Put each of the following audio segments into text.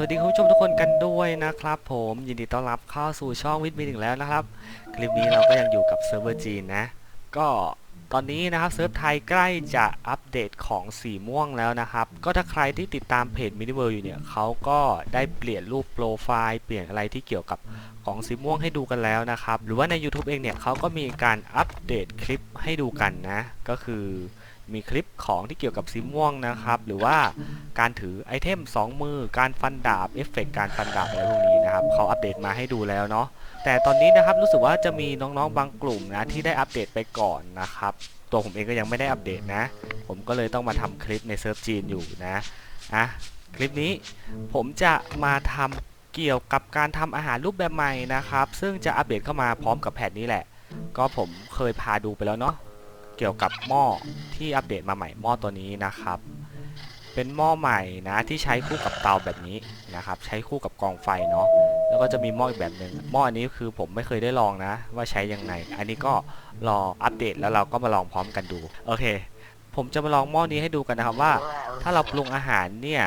วัสดีคุณผู้ชมทุกคนกันด้วยนะครับผมยินดีต้อนรับเข้าสู่ช่องวิทย์มีหนึ่งแล้วนะครับ คลิปนี้เราก็ยังอยู่กับเซิร์ฟเวอร์จีนนะ ก็ตอนนี้นะครับเซิร์ฟไทยใกล้จะอัปเดตของสีม่วงแล้วนะครับ ก็ถ้าใครที่ติดตามเพจมินิเวิร์อยู่เนี่ยเขาก็ได้เปลี่ยนรูปโปรไฟล์เปลี่ยนอะไรที่เกี่ยวกับของสีม่วงให้ดูกันแล้วนะครับ หรือว่าใน YouTube เองเนี่ยเขาก็มีการอัปเดตคลิปให้ดูกันนะ ก็คือ มีคลิปของที่เกี่ยวกับสีม่วงนะครับ หรือว่าการถือไอเทม 2 มือ การฟันดาบเอฟเฟกต์การฟันดาบอะไรพวกนี้นะครับเขาอัปเดตมาให้ดูแล้วเนาะแต่ตอนนี้นะครับรู้สึกว่าจะมีน้องๆบางกลุ่มนะที่ได้อัปเดตไปก่อนนะครับ ตัวผมเองก็ยังไม่ได้อัปเดตนะ ผมก็เลยต้องมาทำคลิปในเซิร์ฟจีนอยู่นะอะคลิปนี้ผมจะมาทำเกี่ยวกับการทำอาหารรูปแบบใหม่นะครับ ซึ่งจะอัปเดตเข้ามาพร้อมกับแพทนี้แหละ ก็ผมเคยพาดูไปแล้วเนาะ เกี่ยวกับหม้อที่อัปเดตมาใหม่หม้อตัวนี้นะครับ เป็นหม้อใหม่นะที่ใช้คู่กับเตาแบบนี้นะครับ ใช้คู่กับกองไฟเนาะแล้วก็จะมีหม้ออีกแบบหนึ่งหม้ออันนี้คือผมไม่เคยได้ลองนะ ว่าใช้ยังไง อันนี้ก็รออัปเดตแล้วเราก็มาลองพร้อมกันดูโอเค ผมจะมาลองหม้อนี้ให้ดูกันนะครับว่า ถ้าเราปรุงอาหารเนี่ย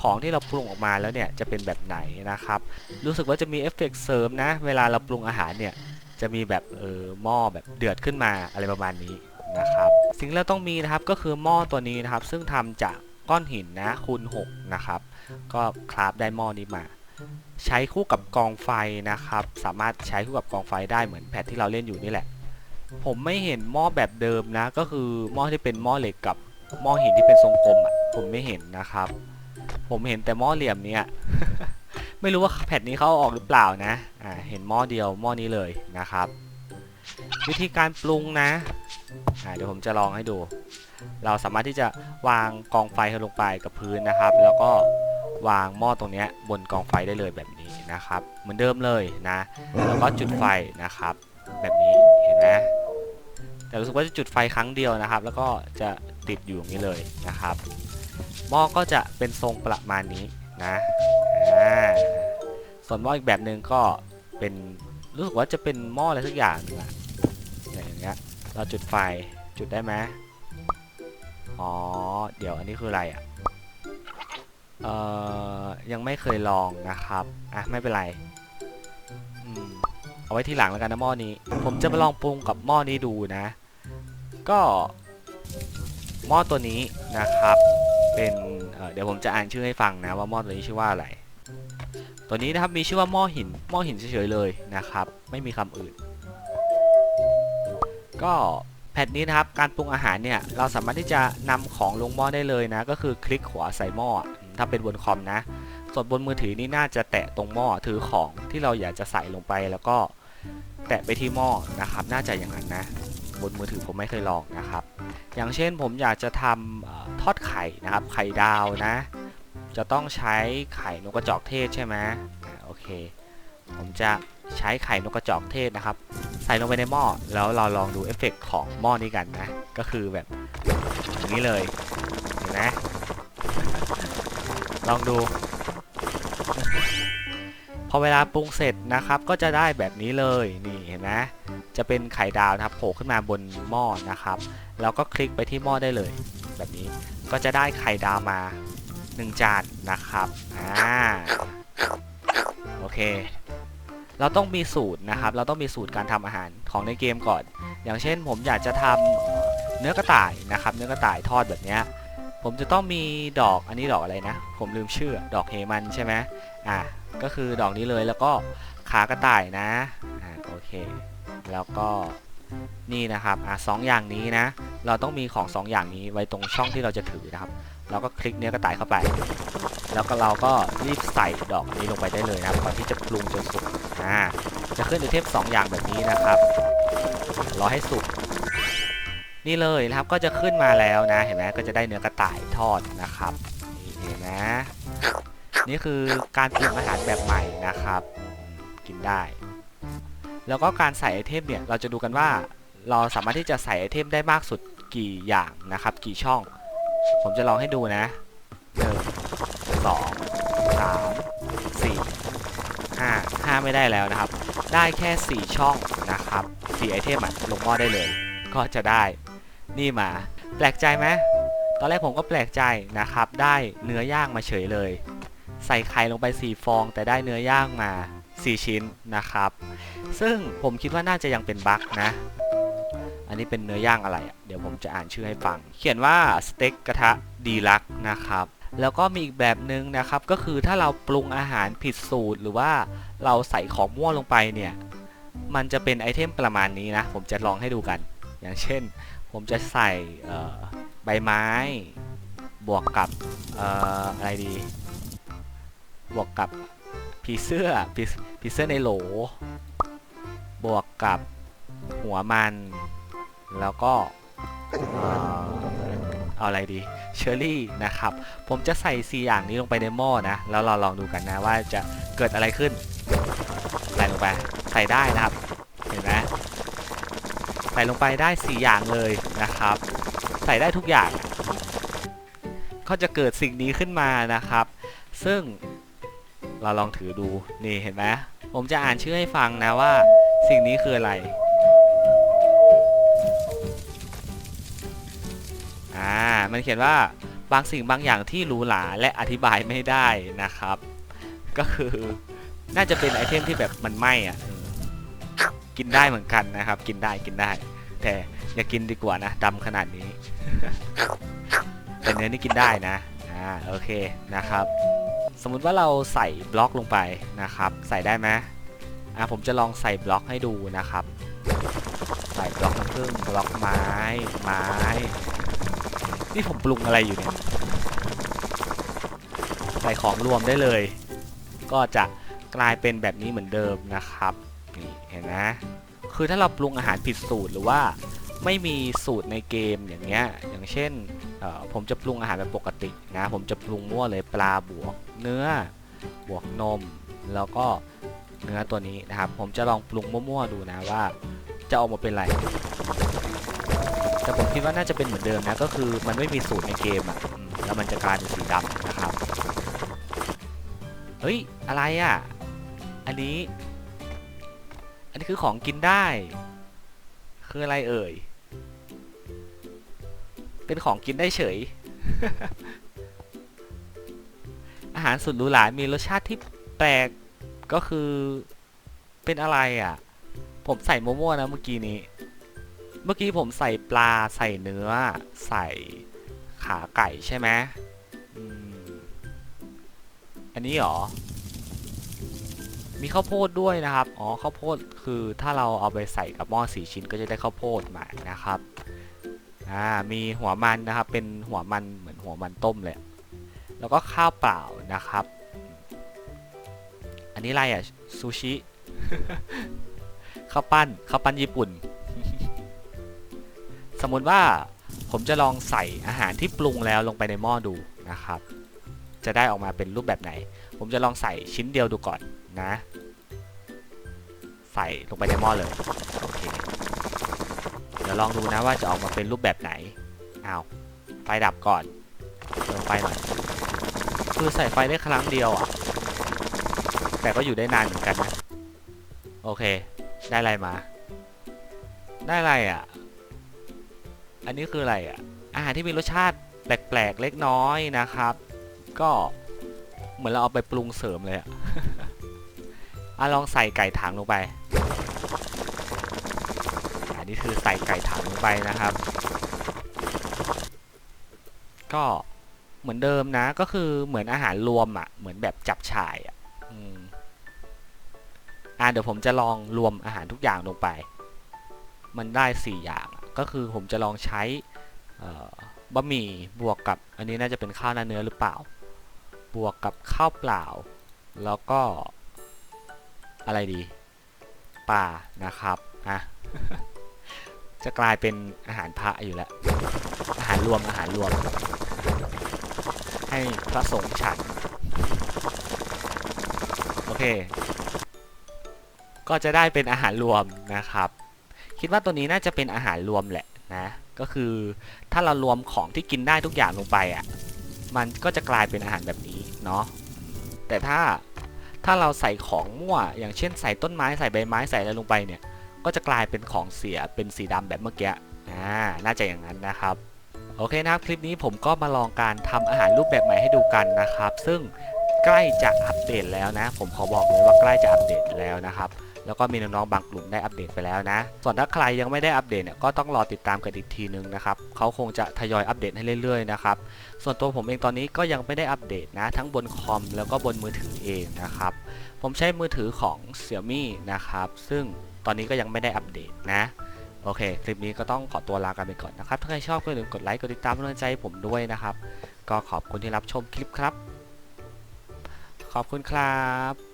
ของที่เราปรุงออกมาแล้วเนี่ยจะเป็นแบบไหนนะครับ รู้สึกว่าจะมีเอฟเฟกต์เสริมนะ เวลาเราปรุงอาหารเนี่ยจะมีแบบเออหม้อแบบเดือดขึ้นมาอะไรประมาณนี้ นะครับสิ่งที่เราต้องมีนะครับก็คือหม้อตัวนี้นะครับ ซึ่งทำจากก้อนหินนะคูณ6นะครับก็คราฟได้หม้อนี้มา ใช้คู่กับกองไฟนะครับ สามารถใช้คู่กับกองไฟได้เหมือนแพทที่เราเล่นอยู่นี่แหละ ผมไม่เห็นหม้อแบบเดิมนะ ก็คือหม้อที่เป็นหม้อเหล็กกับหม้อหินที่เป็นทรงกลมอะผมไม่เห็นนะครับ ผมเห็นแต่หม้อเหลี่ยมเนี่ยไม่รู้ว่าแพทนี้เขาออกหรือเปล่านะอ่าเห็นหม้อเดียวหม้อนี้เลยนะครับ วิธีการปรุงนะ เดี๋ยวผมจะลองให้ดู เราสามารถที่จะวางกองไฟลงไปกับพื้นนะครับ แล้วก็วางหม้อตรงนี้บนกองไฟได้เลยแบบนี้นะครับ เหมือนเดิมเลยนะ แล้วก็จุดไฟนะครับ แบบนี้เห็นไหมแต่รู้สึกว่าจะจุดไฟครั้งเดียวนะครับ แล้วก็จะติดอยู่อย่างนี้เลยนะครับหม้อก็จะเป็นทรงประมาณนี้นะอ่าส่วนหม้ออีกแบบหนึ่งก็เป็นรู้สึกว่าจะเป็นหม้ออะไรสักอย่างนึงอะอย่างเงี้ย เราจุดไฟจุดได้ไหมอ๋อ เดี๋ยวอันนี้คืออะไรอะเอ่อ ยังไม่เคยลองนะครับ อะ ไม่เป็นไร อืม เอาไว้ที่หลังแล้วกันนะหม้อนี้ ผมจะมาลองปรุงกับหม้อนี้ดูนะ ก็หม้อตัวนี้นะครับ เป็นเเดี๋ยวผมจะอ่านชื่อให้ฟังนะว่าหม้อตัวนี้ชื่อว่าอะไร ตัวนี้นะครับมีชื่อว่าหม้อหิน หม้อหินเฉยๆเลยนะครับ ไม่มีคำอื่น ก็แพทนี้นะครับการปรุงอาหารเนี่ยเราสามารถที่จะนำของลงหม้อได้เลยนะ ก็คือคลิกขวาใส่หม้อถ้าเป็นบนคอมนะ ส่วนบนมือถือนี่น่าจะแตะตรงหม้อถือของที่เราอยากจะใส่ลงไปแล้วก็แตะไปที่หม้อนะครับ น่าจะอย่างนั้นนะ บนมือถือผมไม่เคยลองนะครับ อย่างเช่นผมอยากจะทำอทอดไข่นะครับ ไข่ดาวนะ จะต้องใช้ไข่นกกระจอกเทศใช่ไหมโอเค ผมจะใช้ไข่นกกระจอกเทศนะครับ ส่ลงไปในหม้อแล้วเราลองดูเอฟเฟกต์ของหม้อนี้กันนะ ก็คือแบบอย่างนี้เลยเห็นไหมลองดู พอเวลาปรุงเสร็จนะครับ ก็จะได้แบบนี้เลยนี่เห็นไหมจะเป็นไข่ดาวนะครับโผล่ขึ้นมาบนหม้อนะครับ แล้วก็คลิกไปที่หม้อได้เลย แบบนี้ก็จะได้ไข่ดาวมา1จานนะครับอ่าโอเค เราต้องมีสูตรนะครับ เราต้องมีสูตรการทำอาหารของในเกมก่อน อย่างเช่น ผมอยากจะทำเนื้อกระต่ายนะครับ เนื้อกระต่ายทอดแบบเนี้ยผมจะต้องมีดอกอันนี้ดอกอะไรนะ ผมลืมชื่อ ดอกเฮมันใช่ไหมอ่าก็คือดอกนี้เลยแล้วก็ขากระต่ายนะอ่าโอเค แล้วก็นี่นะครับอะสองอย่างนี้นะ เราต้องมีของสองอย่างนี้ไว้ตรงช่องที่เราจะถือนะครับ เราก็คลิกเนื้อกระต่ายเข้าไป แล้วก็เราก็รีบใส่ดอกนี้ลงไปได้เลยนะครับก่อนที่จะปรุงจนสุก อ่าจะขึ้นในเทปสองอย่างแบบนี้นะครับรอให้สุกนี่เลยนะครับก็จะขึ้นมาแล้วนะ เห็นไหมก็จะได้เนื้อกระต่ายทอดนะครับนี่เห็นไหมนี่คือการปรุงอาหารแบบใหม่นะครับ กินได้ แล้วก็การใส่ไอเทมเนี่ยเราจะดูกันว่าเราสามารถที่จะใส่ไอเทมได้มากสุดกี่อย่างนะครับ กี่ช่อง ผมจะลองให้ดูนะหนึ่งสองสาม 5 ไม่ได้แล้วนะครับ ได้แค่ 4 ช่องนะครับ4ไอเทมลงหม้อได้เลย ก็จะได้นี่มา แปลกใจไหมตอนแรกผมก็แปลกใจนะครับ ได้เนื้อย่างมาเฉยเลย ใส่ไข่ลงไป 4 ฟอง แต่ได้เนื้อย่างมา 4 ชิ้นนะครับ ซึ่งผมคิดว่าน่าจะยังเป็นบั๊กนะ อันนี้เป็นเนื้อย่างอะไร เดี๋ยวผมจะอ่านชื่อให้ฟัง เขียนว่าสเต็กกระทะดีลักนะครับ แล้วก็มีอีกแบบหนึ่งนะครับก็คือถ้าเราปรุงอาหารผิดสูตรหรือว่าเราใส่ของมั่วลงไปเนี่ยมันจะเป็นไอเทมประมาณนี้นะ ผมจะลองให้ดูกัน อย่างเช่น ผมจะใส่ใบไม้ บวกกับอออะไรดี บวกกับผีเสื้อผผีเสื้อในโหล บวกกับหัวมัน แล้วก็ เอาอะไรดีเชอร์รี่นะครับผมจะใส่ 4 อย่างนี้ลงไปในหม้อนะ แล้วเราลองดูกันนะว่าจะเกิดอะไรขึ้นใส่ลงไปใส่ได้นะครับ เห็นไหมใส่ลงไปได้ 4 อย่างเลยนะครับ ใส่ได้ทุกอย่าง ก็จะเกิดสิ่งนี้ขึ้นมานะครับ ซึ่งเราลองถือดูนี่เห็นไหมผมจะอ่านชื่อให้ฟังนะว่าสิ่งนี้คืออะไรอ่า มันเขียนว่าบางสิ่งบางอย่างที่หรูหราและอธิบายไม่ได้นะครับ ก็คือน่าจะเป็นไอเทมที่แบบมันไหม้อะกินได้เหมือนกันนะครับ กินได้กินได้ แต่อย่ากินดีกว่านะดำขนาดนี้ แต่เนื้อนี่กินได้นะอ่าโอเคนะครับ สมมุติว่าเราใส่บล็อกลงไปนะครับ ใส่ได้ไหมอ่าผมจะลองใส่บล็อกให้ดูนะครับ ใส่บล็อกน้ำผึ้งบล็อกไม้ไม้ นี่ผมปรุงอะไรอยู่เนี่ยใส่ของรวมได้เลย ก็จะกลายเป็นแบบนี้เหมือนเดิมนะครับนี่เห็นไหมคือถ้าเราปรุงอาหารผิดสูตรหรือว่าไม่มีสูตรในเกมอย่างเงี้ยอย่างเช่นผมจะปรุงอาหารแบบปกตินะผมจะปรุงมั่วเลยปลาบวก เนื้อบวกนม แล้วก็เนื้อตัวนี้นะครับ ผมจะลองปรุงมั่วๆดูนะว่า จะออกมาเป็นอะไร แต่ผมคิดว่าน่าจะเป็นเหมือนเดิมนะ ก็คือมันไม่มีสูตรในเกมอะแล้วมันจะกลายเป็นสีดำนะครับ เฮ้ย อะไรอะ อันนี้ อันนี้คือของกินได้ คืออะไรเอ่ย เป็นของกินได้เฉย อาหารสุดหรูหรามีรสชาติที่แปลก ก็คือ เป็นอะไรอะ ผมใส่โมโม่นะเมื่อกี้นี้ เมื่อกี้ผมใส่ปลาใส่เนื้อ ใส่ขาไก่ใช่ไหมอันนี้หรอ มีข้าวโพดด้วยนะครับ อ๋อข้าวโพดคือถ้าเราเอาไปใส่กับหม้อสีชิ้นก็จะได้ข้าวโพดมานะครับ อ่า มีหัวมันนะครับ เป็นหัวมันเหมือนหัวมันต้มเลย แล้วก็ข้าวเปล่านะครับ อันนี้อะไรอะซูชิ ข้าวปั้น ข้าวปั้นญี่ปุ่น สมมติว่าผมจะลองใส่อาหารที่ปรุงแล้วลงไปในหม้อดูนะครับ จะได้ออกมาเป็นรูปแบบไหน ผมจะลองใส่ชิ้นเดียวดูก่อนนะ ใส่ลงไปในหม้อเลยโอเคเดี๋ยวลองดูนะว่าจะออกมาเป็นรูปแบบไหนอ้าวไฟดับก่อนเติมไฟหน่อยคือใส่ไฟได้ครั้งเดียวอะแต่ก็อยู่ได้นานเหมือนกันนะโอเค ได้อะไรมา ได้อะไรอะ อันนี้คืออะไรอะอาหารที่มีรสชาติแปลกๆเล็กน้อยนะครับ ก็เหมือนเราเอาไปปรุงเสริมเลยอะอะลองใส่ไก่ถังลงไป อันนี้คือใส่ไก่ถังลงไปนะครับ ก็เหมือนเดิมนะ ก็คือเหมือนอาหารรวมอะ เหมือนแบบจับฉ่ายอะอ่าเดี๋ยวผมจะลองรวมอาหารทุกอย่างลงไป มันได้4อย่าง ก็คือผมจะลองใช้บะหมี่บวกกับอันนี้น่าจะเป็นข้าวหน้าเนื้อหรือเปล่า บวกกับข้าวเปล่า แล้วก็อะไรดีปลานะครับอะจะกลายเป็นอาหารพระอยู่แล้ว อาหารรวมอาหารรวม ให้พระสงฆ์ฉัน โอเค ก็จะได้เป็นอาหารรวมนะครับ คิดว่าตัวนี้น่าจะเป็นอาหารรวมแหละนะ ก็คือถ้าเรารวมของที่กินได้ทุกอย่างลงไปอะ มันก็จะกลายเป็นอาหารแบบนี้เนาะ แต่ถ้าถ้าเราใส่ของมั่ว อย่างเช่นใส่ต้นไม้ใส่ใบไม้ใส่อะไรลงไปเนี่ย ก็จะกลายเป็นของเสียเป็นสีดำแบบเมื่อกี้อ่าน่าจะอย่างนั้นนะครับโอเคนะครับ คลิปนี้ผมก็มาลองการทำอาหารรูปแบบใหม่ให้ดูกันนะครับ ซึ่งใกล้จะอัปเดตแล้วนะ ผมขอบอกเลยว่าใกล้จะอัปเดตแล้วนะครับ แล้วก็มีน้องๆบางกลุ่มได้อัปเดตไปแล้วนะ ส่วนถ้าใครยังไม่ได้อัปเดตเนี่ยก็ต้องรอติดตามกันอีกทีนึงนะครับเขาคงจะทยอยอัปเดตให้เรื่อยๆนะครับส่วนตัวผมเองตอนนี้ก็ยังไม่ได้อัปเดตนะ ทั้งบนคอมแล้วก็บนมือถือเองนะครับผมใช้มือถือของ Xiaomi นะครับซึ่งตอนนี้ก็ยังไม่ได้อัปเดตนะโอเค คลิปนี้ก็ต้องขอตัวลากันไปก่อนนะครับ ถ้าใครชอบก็อย่าลืมกดไลค์ กดติดตามเป็นกำลังใจผมด้วยนะครับ ก็ขอบคุณที่รับชมคลิปครับ ขอบคุณครับ